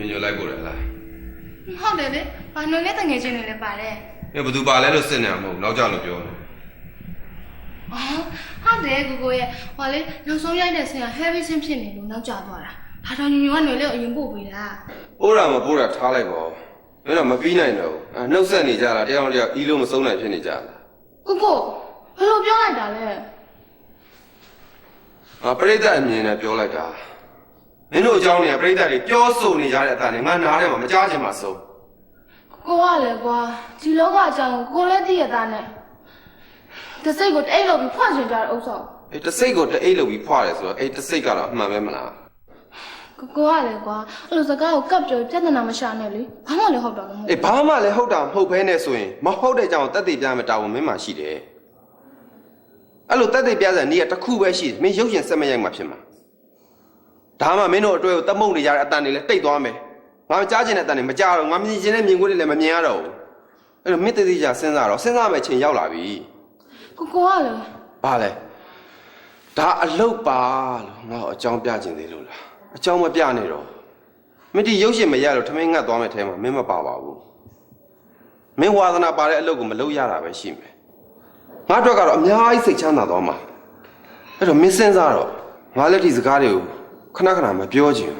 ညညလိုက်ပို့တယ်လားဟုတ်တယ်လေဘာလို့လဲတငယ်ချင်းတွေလည်းပါတယ်မင်းဘယ်သူပါလဲလို့စစ်နေမှာမဟုတ်နောက်ကြလို့ပြောတယ်အော်ဟုတ်တယ်ကိုကိုရဲ့ဟောလေနောက်ဆုံးရိုက်တဲ့ဆင်က heavy sin ဖြစ်နေလို့နောက်ကျသွားတာဘာတော်ညညကနေလေအရင်ပို့ပေးတာပိုးတာမပိုးတာထားလိုက်ပါဦးမင်းတော့မပြီးနိုင်တော့ဘူးအဲနှုတ်ဆက်နေကြတာတရားတော်တရားအီးလုံးမဆုံးနိုင်ဖြစ်နေကြတာကိုကိုဘယ်လိုပြောလိုက်တာလဲအာပရိသတ်အမြင်နဲ့ပြောလိုက်တာ မင်းတို့အကြောင်းတွေကပြိတ္တတွေပြောဆိုနေကြတဲ့အတိုင်းငါနားထဲမှာမကြားချင်ပါဆုံးကိုကလည်းကွာဒီလောကအကြောင်းကိုကိုလည်းသိရတာနဲ့တစိတ်ကိုတိတ်လို့ပြီးဖွင့်ချင်ကြတဲ့ဥစ္စာအေးတစိတ်ကိုတိတ်လို့ပြီးဖွားတယ်ဆိုတော့အေးတစိတ်ကတော့အမှန်ပဲမလားကိုကိုကလည်းကွာအဲ့လိုစကားကိုကပ်ပြောပြဿနာမရှာနဲ့လေဘာမှလည်းဟုတ်တာမဟုတ်အေးဘာမှလည်းဟုတ်တာမဟုတ်ဘဲနဲ့ဆိုရင်မဟုတ်တဲ့အကြောင်းတက်တည်ပြမတာဝန်မင်းမှရှိတယ်အဲ့လိုတက်တည်ပြစံနေရတစ်ခုပဲရှိတယ်မင်းရုပ်ရှင်ဆက်မရိုက်မှဖြစ်မှာ ဒါမှမင်းတို့အတွေ့ကိုတမုံနေကြတဲ့အတန်တွေလည်းတိတ်သွားမယ်ငါမကြားချင်တဲ့အတန်တွေမကြားတော့ငါမြင်ချင်တဲ့မြင်ကွင်းတွေလည်းမမြင်ရတော့ဘူးအဲ့တော့မင်းတည်တည်ကြစဉ်းစားတော့စဉ်းစားမယ့်ချိန်ရောက်လာပြီကိုကိုကလည်းဘာလဲဒါအလုတ်ပါလို့ငါ့ကိုအကြောင်းပြချင်သေးလို့လားအကြောင်းမပြနဲ့တော့မင်းဒီရုပ်ရှင်မရလို့ထမင်းငတ်သွားမယ့်ထဲမှာမင်းမပါပါဘူးမင်းဝါသနာပါတဲ့အလုပ်ကိုမလုပ်ရတာပဲရှိမယ်ငါအတွက်ကတော့အများကြီးစိတ်ချမ်းသာသွားမှာအဲ့တော့မင်းစဉ်းစားတော့ငါလက်ထိစကားတွေကို ခဏခဏမပြောချင်ဘူး